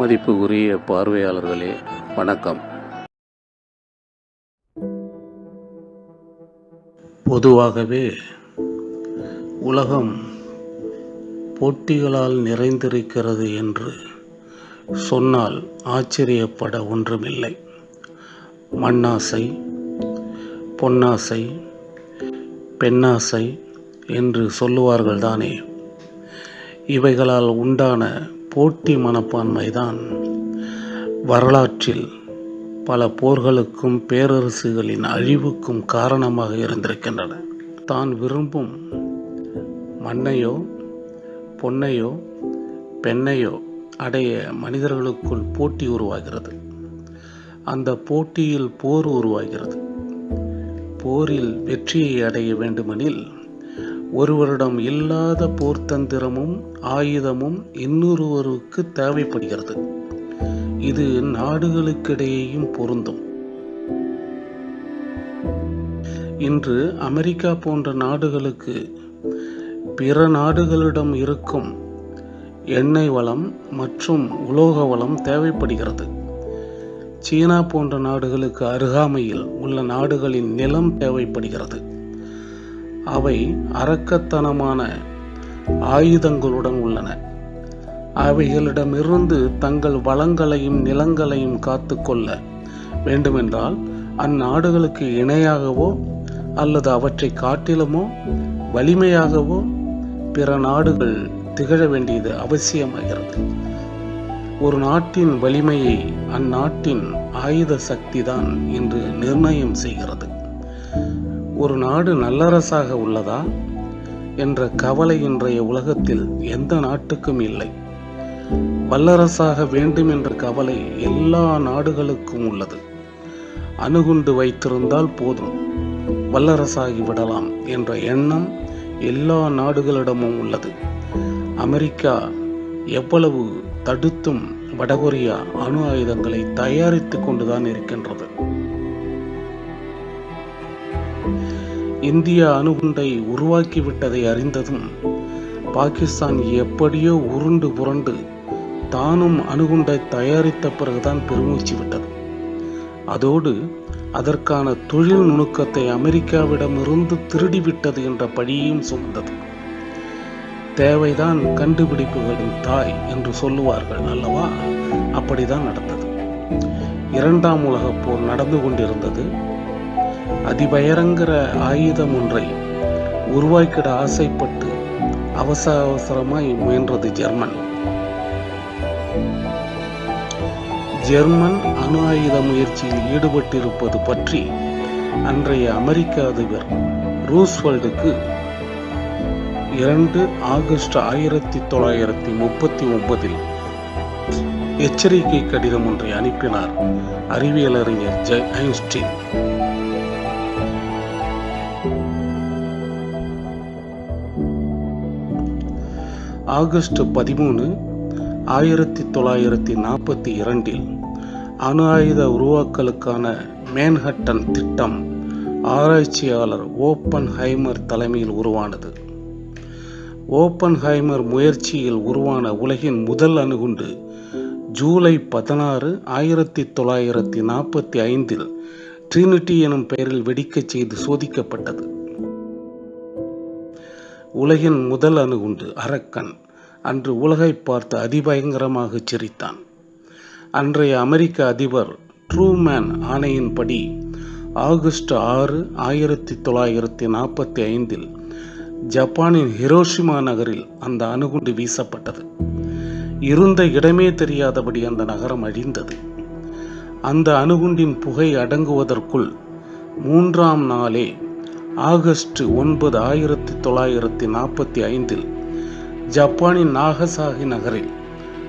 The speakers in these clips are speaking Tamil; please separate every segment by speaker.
Speaker 1: மதிப்புக்குரிய பார்வையாளர்களே வணக்கம். பொதுவாகவே உலகம் போட்டிகளால் நிறைந்திருக்கிறது என்று சொன்னால் ஆச்சரியப்பட ஒன்றுமில்லை. மண்ணாசை பொன்னாசை பெண்ணாசை என்று சொல்லுவார்கள் தானே இவைகளால் உண்டான போட்டி மனப்பான்மைதான். வரலாற்றில் பல போர்களுக்கும் பேரரசுகளின் அழிவுக்கும் காரணமாக இருந்திருக்கின்றன. தான் விரும்பும் மண்ணையோ பொன்னையோ பெண்ணையோ அடைய மனிதர்களுக்குள் போட்டி உருவாகிறது. அந்த போட்டியில் போர் உருவாகிறது. போரில் வெற்றியை அடைய வேண்டுமெனில் ஒருவரிடம் இல்லாத போர்த்தந்திரமும் ஆயுதமும் இன்னொருவருக்கு தேவைப்படுகிறது. இது நாடுகளுக்கிடையேயும் பொருந்தும். இன்று அமெரிக்கா போன்ற நாடுகளுக்கு பிற நாடுகளிடம் இருக்கும் எண்ணெய் வளம் மற்றும் உலோக வளம் தேவைப்படுகிறது. சீனா போன்ற நாடுகளுக்கு அருகாமையில் உள்ள நாடுகளின் நிலம் தேவைப்படுகிறது. அவை அரக்கத்தனமான ஆயுதங்களுடன் உள்ளன. அவைகளிடமிருந்து தங்கள் வளங்களையும் நிலங்களையும் காத்து கொள்ள வேண்டுமென்றால் அந்நாடுகளுக்கு இணையாகவோ அல்லது அவற்றை காட்டிலுமோ வலிமையாகவோ பிற நாடுகள் திகழ வேண்டியது அவசியமாகிறது. ஒரு நாட்டின் வலிமையை அந்நாட்டின் ஆயுத சக்தி தான் என்று நிர்ணயம் செய்கிறது. ஒரு நாடு நல்லரசாக உள்ளதா என்ற கவலை இன்றைய உலகத்தில் எந்த நாட்டுக்கும் இல்லை. வல்லரசாக வேண்டும் என்ற கவலை எல்லா நாடுகளுக்கும் உள்ளது. அணுகுண்டு வைத்திருந்தால் போதும். வல்லரசாகி விடலாம் என்ற எண்ணம் எல்லா நாடுகளிடமும் உள்ளது. அமெரிக்கா எவ்வளவு தடுத்தும் வடகொரியா அணு ஆயுதங்களை தயாரித்துக் கொண்டுதான் இருக்கின்றது. இந்தியா அணுகுண்டை உருவாக்கிவிட்டதை அறிந்ததும் பாகிஸ்தான் எப்படியோ உருண்டு புரண்டு தானும் அணுகுண்டை தயாரித்த பிறகுதான் பெருமூச்சு விட்டது. அதோடு அதற்கான தொழில் நுணுக்கத்தை அமெரிக்காவிடமிருந்து திருடிவிட்டது என்ற பழியையும் சுமந்தது தேவைதான் கண்டுபிடிப்புகளின் தாய் என்று சொல்லுவார்கள் அல்லவா? அப்படிதான் நடந்தது. இரண்டாம் உலகப் போர் நடந்து கொண்டிருந்தது. அதிபயங்கர ஆயுதம் ஒன்றை உருவாக்கிட ஆசைப்பட்டு அவசர அவசரமாய் முயன்றது ஜெர்மன். ஜெர்மன் அணு ஆயுத முயற்சியில் ஈடுபட்டிருப்பது பற்றி அன்றைய அமெரிக்க அதிபர் ரூஸ்வெல்டுக்கு இரண்டு ஆகஸ்ட் ஆயிரத்தி தொள்ளாயிரத்தி முப்பத்தி ஒன்பதில் எச்சரிக்கை கடிதம் ஒன்றை அனுப்பினார் அறிவியலறிஞர் ஜெ ஐன்ஸ்டீன். ஆகஸ்ட் பதிமூணு ஆயிரத்தி தொள்ளாயிரத்தி நாற்பத்தி இரண்டில் அணு ஆயுத உருவாக்கலுக்கான மேன்ஹட்டன் திட்டம் ஆராய்ச்சியாளர் ஓப்பன் ஹைமர் தலைமையில் உருவானது. ஓப்பன் ஹைமர் முயற்சியில் உருவான உலகின் முதல் அணுகுண்டு ஜூலை பதினாறு ஆயிரத்தி தொள்ளாயிரத்தி நாற்பத்தி ஐந்தில் ட்ரினிட்டி எனும் பெயரில் வெடிக்கச் செய்து சோதிக்கப்பட்டது. உலகின் முதல் அணுகுண்டு அரக்கன். அன்று உலகை பார்த்து அதிபயங்கரமாக சிரித்தான். அன்றைய அமெரிக்க அதிபர் ட்ரூமேன் ஆணையின்படி ஆகஸ்ட் ஆறு ஆயிரத்தி தொள்ளாயிரத்தி நாற்பத்தி ஐந்தில் ஜப்பானின் ஹிரோஷிமா நகரில் அந்த அணுகுண்டு வீசப்பட்டது. இருந்த இடமே தெரியாதபடி அந்த நகரம் அழிந்தது. அந்த அணுகுண்டின் புகை அடங்குவதற்குள் மூன்றாம் நாளே ஆகஸ்ட் ஒன்பது ஆயிரத்தி தொள்ளாயிரத்தி நாற்பத்தி ஐந்தில் ஜப்பானின் நாகசாகி நகரில்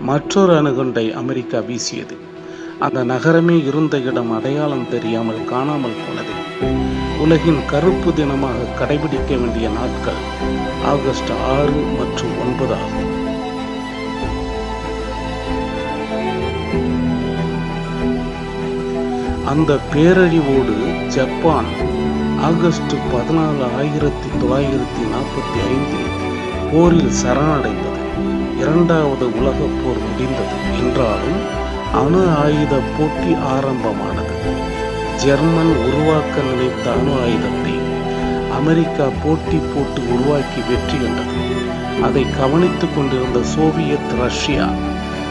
Speaker 1: மற்றொரு அணுகுண்டை அமெரிக்கா வீசியது. அந்த நகரமே இருந்த இடம் அடையாளம் தெரியாமல் காணாமல் போனது. உலகின் கருப்பு தினமாக கடைபிடிக்க வேண்டிய நாட்கள் ஆகஸ்ட் ஆறு மற்றும் ஒன்பது ஆகும். அந்த பேரழிவோடு ஜப்பான் ஆகஸ்ட் பதினாலு ஆயிரத்தி தொள்ளாயிரத்தி நாற்பத்தி ஐந்தில் போரில் சரணடைந்தது. இரண்டாவது உலகப் போர் முடிந்தது. என்றாலும் அணு ஆயுத போட்டி ஆரம்பமானது. ஜெர்மன் உருவாக்க நினைத்த அணு ஆயுதத்தை அமெரிக்கா போட்டி போட்டு உருவாக்கி வெற்றி கண்டது. அதை கவனித்துக் கொண்டிருந்த சோவியத் ரஷ்யா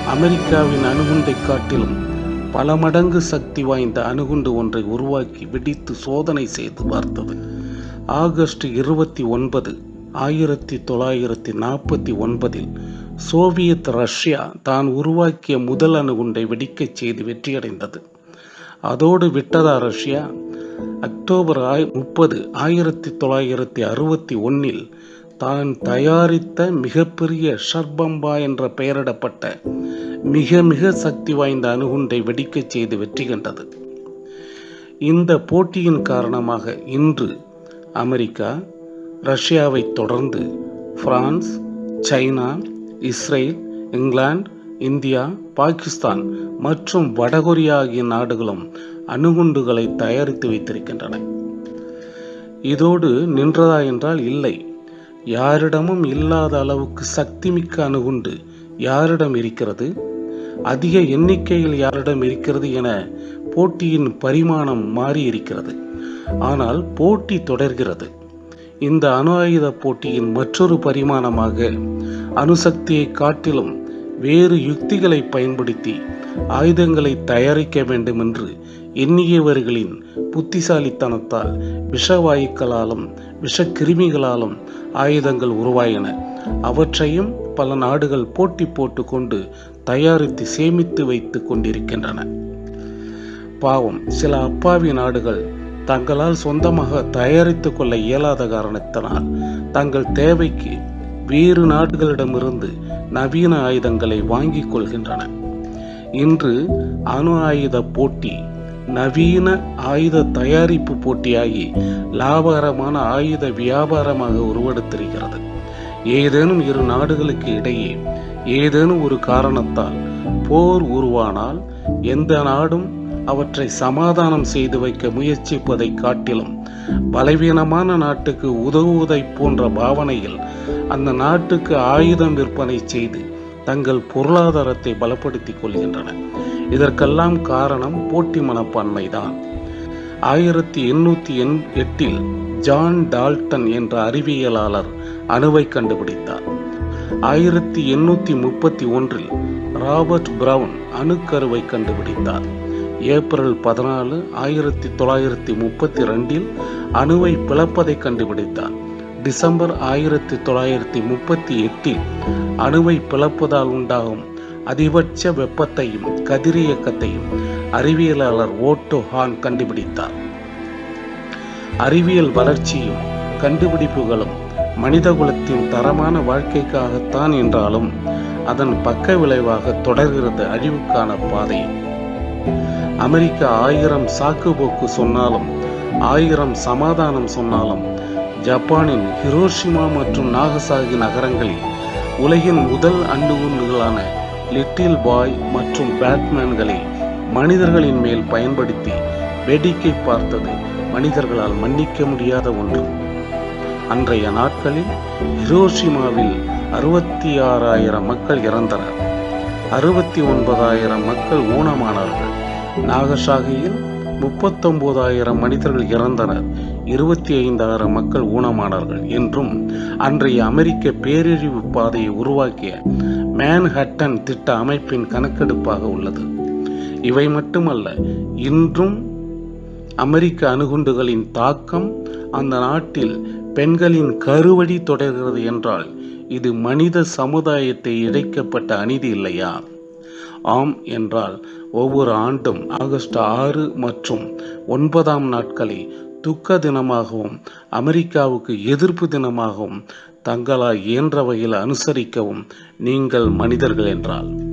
Speaker 1: அமெரிக்காவின் அணுகுண்டை காட்டிலும் பல மடங்கு சக்தி வாய்ந்த அணுகுண்டு ஒன்றை உருவாக்கி வெடித்து சோதனை செய்து பார்த்தது. ஆகஸ்ட் இருபத்தி ஒன்பது ஆயிரத்தி தொள்ளாயிரத்தி நாற்பத்தி ஒன்பதில் சோவியத் ரஷ்யா தான் உருவாக்கிய முதல் அணுகுண்டை வெடிக்கச் செய்து வெற்றியடைந்தது. அதோடு விட்டதா ரஷ்யா? அக்டோபர் ஆய் முப்பது ஆயிரத்தி தொள்ளாயிரத்தி அறுபத்தி ஒன்னில் தான் தயாரித்த மிகப்பெரிய ஷர்பம்பா என்ற பெயரிடப்பட்ட மிக மிக சக்தி வாய்ந்த அணுகுண்டை வெடிக்கச் செய்து வெற்றி கண்டது. இந்த போட்டியின் காரணமாக இன்று அமெரிக்கா ரஷ்யாவை தொடர்ந்து France China Israel England India Pakistan மற்றும் வடகொரியா ஆகிய நாடுகளும் அணுகுண்டுகளை தயாரித்து வைத்திருக்கின்றன. இதோடு நின்றதா என்றால் இல்லை. யாரிடமும் இல்லாத அளவுக்கு சக்திமிக்க அணுகுண்டு யாரிடம் இருக்கிறது? அதிக எண்ணிக்கையில் யாரிடம் இருக்கிறது என போட்டியின் பரிமாணம் மாறி இருக்கிறது ஆனால் போட்டி தொடர்கிறது. இந்த அணு ஆயுத போட்டியின் மற்றொரு பரிமாணமாக அணுசக்தியை காட்டிலும் வேறு யுக்திகளை பயன்படுத்தி ஆயுதங்களை தயாரிக்க வேண்டும் என்று எண்ணியவர்களின் புத்திசாலித்தனத்தால் விஷவாயுக்களாலும் விஷக்கிருமிகளாலும் ஆயுதங்கள் உருவாயின. அவற்றையும் பல நாடுகள் போட்டி போட்டுக்கொண்டு தயாரித்து சேமித்து வைத்து கொண்டிருக்கின்றன. பாவம் சில அப்பாவி நாடுகள் தங்களால் சொந்தமாக தயாரித்து கொள்ள இயலாத காரணத்தினால் தங்கள் தேவைக்கு வேறு நாடுகளிடமிருந்து நவீன ஆயுதங்களை வாங்கிக் கொள்கின்றன. இன்று அணு ஆயுத போட்டி நவீன ஆயுத தயாரிப்பு போட்டியாகி லாபகரமான ஆயுத வியாபாரமாக உருவெடுத்திருக்கிறது. ஏதேனும் இரு நாடுகளுக்கு இடையே ஏதேனும் ஒரு காரணத்தால் போர் உருவானால் எந்த நாடும் அவற்றை சமாதானம் செய்து வைக்க முயற்சிப்பதை காட்டிலும் பலவீனமான நாட்டுக்கு உதவுவதை போன்ற பாவனையில் அந்த நாட்டுக்கு ஆயுதம் விற்பனை செய்து தங்கள் பொருளாதாரத்தை பலப்படுத்திக் கொள்கின்றன. இதற்கெல்லாம் காரணம் போட்டி மனப்பான்மைதான். ஆயிரத்தி எண்ணூத்தி எண் எட்டில் ஜான் டால்டன் என்ற அறிவியலாளர் அணுவை கண்டுபிடித்தார். ஆயிரத்தி எண்ணூற்றி முப்பத்தி ஒன்றில் ராபர்ட் பிரவுன் அணுக்கருவை கண்டுபிடித்தார். ஏப்ரல் பதினாலு ஆயிரத்தி தொள்ளாயிரத்தி முப்பத்தி ரெண்டில் அணுவை பிளப்பதை கண்டுபிடித்தார். டிசம்பர் ஆயிரத்தி தொள்ளாயிரத்தி முப்பத்தி எட்டில் அணுவை பிளப்பதால் உண்டாகும் அதிகபட்ச வெப்பத்தையும் கதிரியக்கத்தையும் அறிவியலாளர் ஓட்டோ ஹான் கண்டுபிடித்தார். அறிவியல் வளர்ச்சியும் கண்டுபிடிப்புகளும் மனிதகுலத்தின் தரமான வாழ்க்கைக்காகத்தான் என்றாலும் அதன் பக்க விளைவாக தொடர்கிறது அழிவுக்கான பாதை. அமெரிக்கா ஆயிரம் சாக்குபோக்கு சொன்னாலும் ஆயிரம் சமாதானம் சொன்னாலும் ஜப்பானின் ஹிரோஷிமா மற்றும் நாகசாகி நகரங்களில் உலகின் முதல் அண்டுகுண்டுகளான லிட்டில் பாய் மற்றும் பேட்மேன்களை மனிதர்களின் மேல் பயன்படுத்தி வேடிக்கை பார்த்தது மனிதர்களால் மன்னிக்க முடியாத ஒன்று. அன்றைய நாட்களில் ஹிரோஷிமாவில் அறுபத்தி ஆறாயிரம் மக்கள் இறந்தனர். அறுபத்தி ஒன்பதாயிரம் மக்கள் ஊனமானார்கள் நாகசாகியில் முப்பத்தொன்பதாயிரம் மனிதர்கள் இறந்தனர். இருபத்தி ஐந்தாயிரம் மக்கள் ஊனமானார்கள் என்றும் அன்றைய அமெரிக்க பேரழிவு பாதையை உருவாக்கிய மேன்ஹட்டன் திட்ட அமைப்பின் கணக்கெடுப்பாக உள்ளது. இவை மட்டுமல்ல இன்றும் அமெரிக்க அணுகுண்டுகளின் தாக்கம் அந்த நாட்டில் பெண்களின் கருவடி தொடர்கிறது என்றால் இது மனித சமுதாயத்தை இழைக்கப்பட்ட அநீதி இல்லையா? ஆம் என்றால் ஒவ்வொரு ஆண்டும் ஆகஸ்ட் ஆறு மற்றும் ஒன்பதாம் நாட்களை துக்க தினமாகவும் அமெரிக்காவுக்கு எதிர்ப்பு தினமாகவும் தங்களால் இயன்ற வகையில் அனுசரிக்கவும் நீங்கள் மனிதர்கள் என்றால்